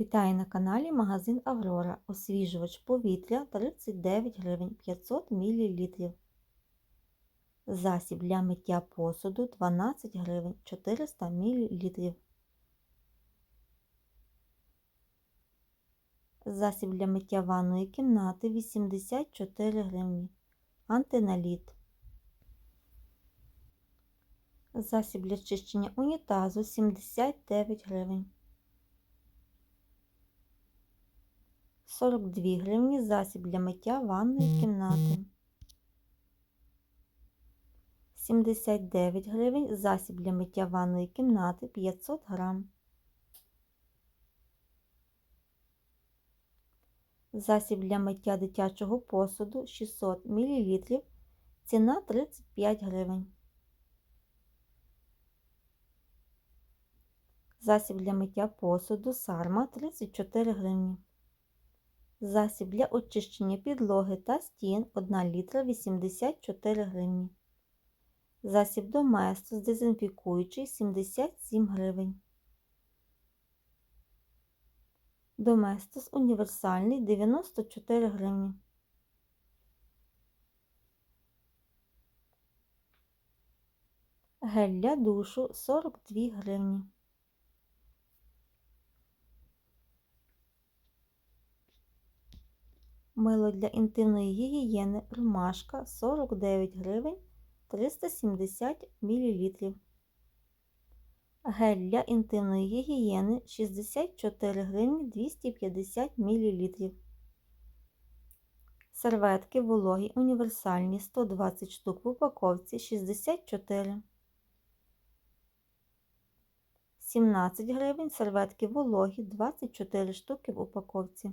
Вітаю на каналі Магазин Аврора. Освіжувач повітря 39 гривень 500 мл. Засіб для миття посуду 12 гривень 400 мл. Засіб для миття ванної кімнати 84 гривні. Антиналіт. Засіб для чищення унітазу 79 гривень. 42 гривні засіб для миття ванної кімнати. 79 гривень засіб для миття ванної кімнати 500 грам. Засіб для миття дитячого посуду 600 мл. Ціна 35 гривень. Засіб для миття посуду сарма 34 гривні. Засіб для очищення підлоги та стін 1 літра 84 гривні. Засіб доместос дезінфікуючий 77 гривень. Доместос універсальний 94 гривні. Гель для душу 42 гривні. Мило для інтимної гігієни ромашка 49 гривень 370 мл. Гель для інтимної гігієни 64 гривні 250 мл. Серветки вологі універсальні 120 штук в упаковці 64. 17 гривень серветки вологі 24 штуки в упаковці.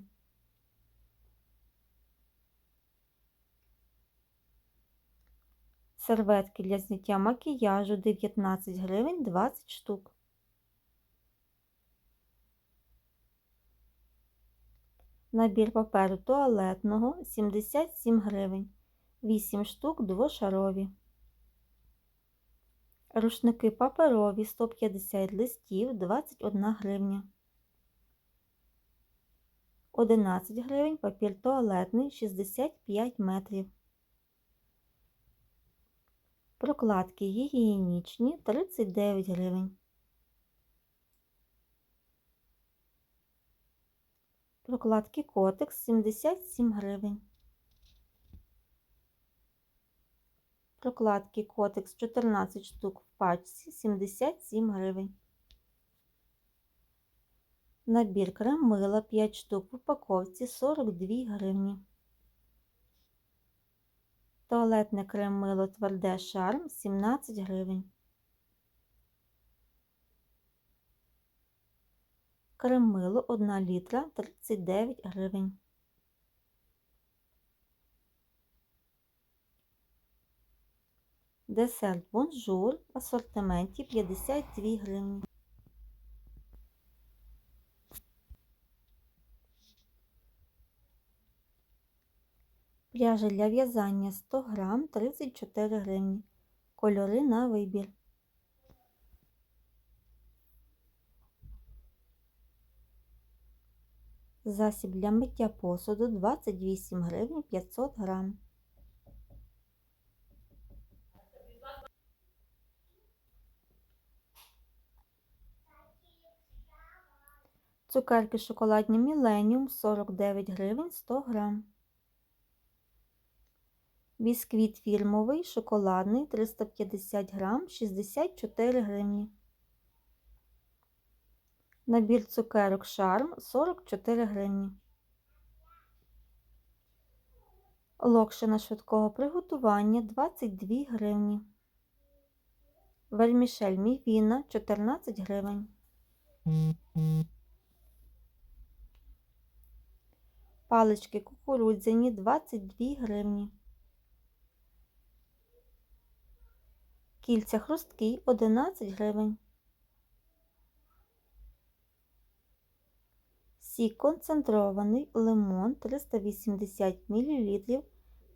Серветки для зняття макіяжу 19 гривень 20 штук. Набір паперу туалетного 77 гривень, 8 штук двошарові. Рушники паперові 150 листів 21 гривня. 11 гривень папір туалетний 65 метрів. Прокладки гігієнічні 39 гривень. Прокладки котекс 77 гривень. Прокладки котекс 14 штук в пачці 77 гривень. Набір крем мила 5 штук в упаковці 42 гривні. Туалетне крем мило тверде шарм 17 гривень. Крем мило 1 літра 39 гривень. Десерт бонжур в асортименті 52 гривні. Пряжа для в'язання 100 грам 34 гривні. Кольори на вибір. Засіб для миття посуду 28 гривень 500 грам. Цукерки шоколадні Міленіум 49 гривень 100 грам. Бісквіт фірмовий шоколадний 350 грам 64 гривні. Набір цукерок шарм 44 гривні. Локшина швидкого приготування 22 гривні. Вермішель мівіна 14 гривень. Палички кукурудзяні 22 гривні. Кільця хрусткі 11 гривень. Сік концентрований лимон 380 мл.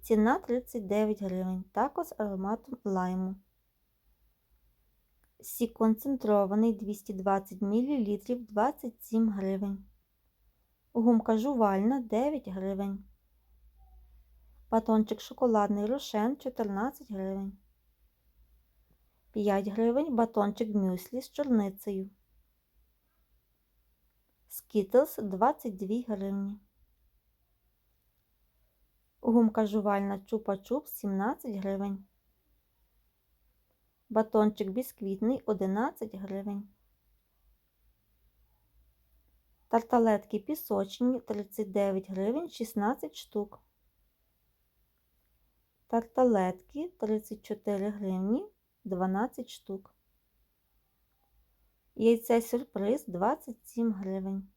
Ціна 39 гривень. Також ароматом лайму. Сік концентрований 220 мл 27 гривень. Гумка жувальна 9 гривень. Батончик шоколадний рошен 14 гривень. 5 гривень батончик мюслі з чорницею. Skittles 22 гривні. Гумка жувальна чупа-чуп 17 гривень. Батончик бісквітний 11 гривень. Тарталетки пісочні 39 гривень 16 штук. Тарталетки 34 гривні 12 штук. Яйце сюрприз 27 гривень.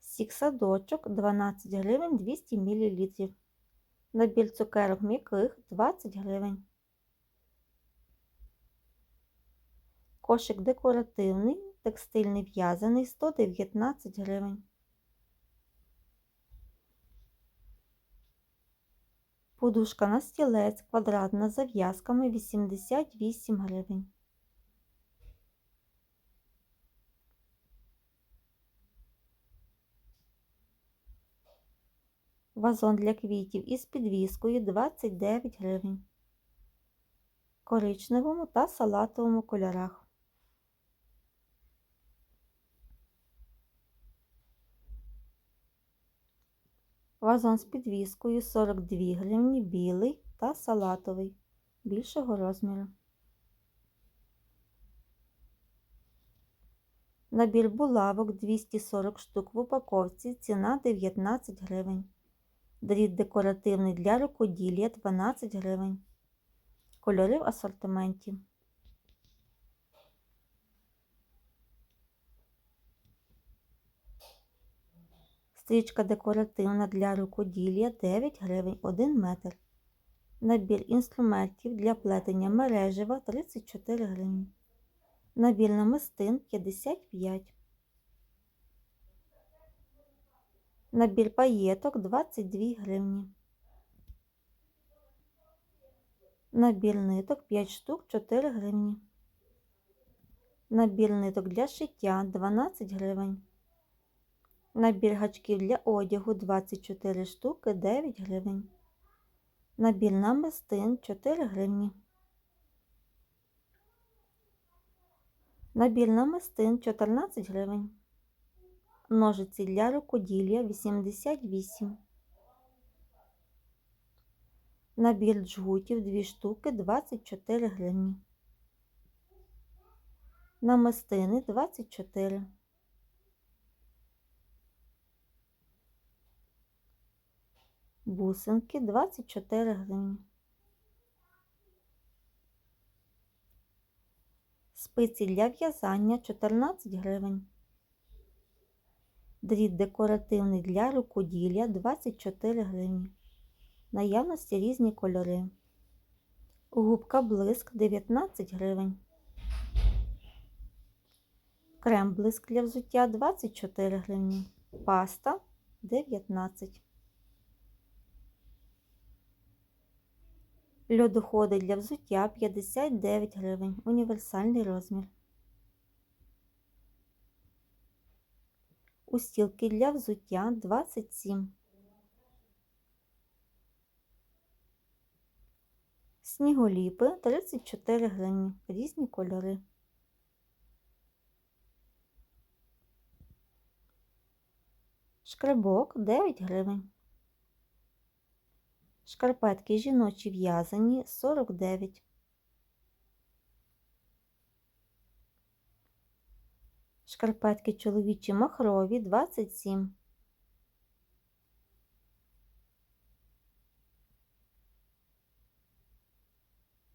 Сік садочок 12 гривень 200 мл. Набір цукерок м'яких 20 гривень. Кошик декоративний, текстильний в'язаний 119 гривень. Подушка на стілець квадратна з зав'язками 88 гривень. Вазон для квітів із підвіскою 29 гривень. Коричневому та салатовому кольорах. Вазон з підвіскою 42 гривні, білий та салатовий більшого розміру. Набір булавок 240 штук в упаковці, ціна 19 гривень. Дріт декоративний для рукоділля 12 гривень. Кольори в асортименті. Стрічка декоративна для рукоділля 9 гривень 1 метр. Набір інструментів для плетення мережева 34 гривні. Набір намистин 55. Набір паєток 22 гривні. Набір ниток 5 штук 4 гривні. Набір ниток для шиття 12 гривень. Набір гачків для одягу 24 штуки 9 гривень. Набір намистин 4 гривні. Набір намистин 14 гривень. Ножиці для рукоділля 88. Набір джгутів 2 штуки 24 гривні. Намистини 24. Бусинки 24 гривні. Спиці для в'язання 14 гривень. Дріт декоративний для рукоділля 24 гривні. Наявності різні кольори. Губка блиск 19 гривень. Крем блиск для взуття 24 гривні. Паста 19. Льодоходи для взуття 59 гривень. Універсальний розмір. Устілки для взуття 27. Сніголіпи 34 гривні. Різні кольори. Шкребок 9 гривень. Шкарпетки жіночі в'язані 49. Шкарпетки чоловічі махрові 27.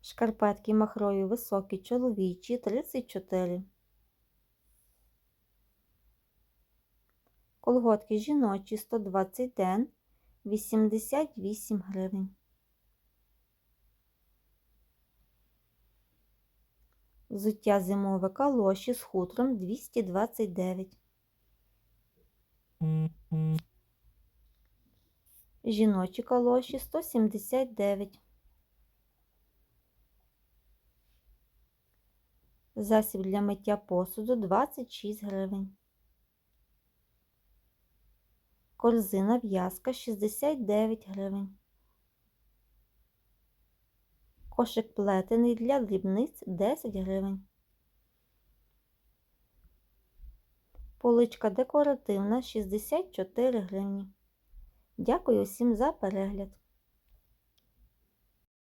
Шкарпетки махрові високі чоловічі 34. Колготки жіночі 120 ден 88 гривень. Взуття зимове калоші з хутром 229. Жіночі калоші 179. Засіб для миття посуду 26 гривень. Корзина в'язка 69 гривень. Кошик плетений для дрібниць 10 гривень. Поличка декоративна 64 гривні. Дякую всім за перегляд.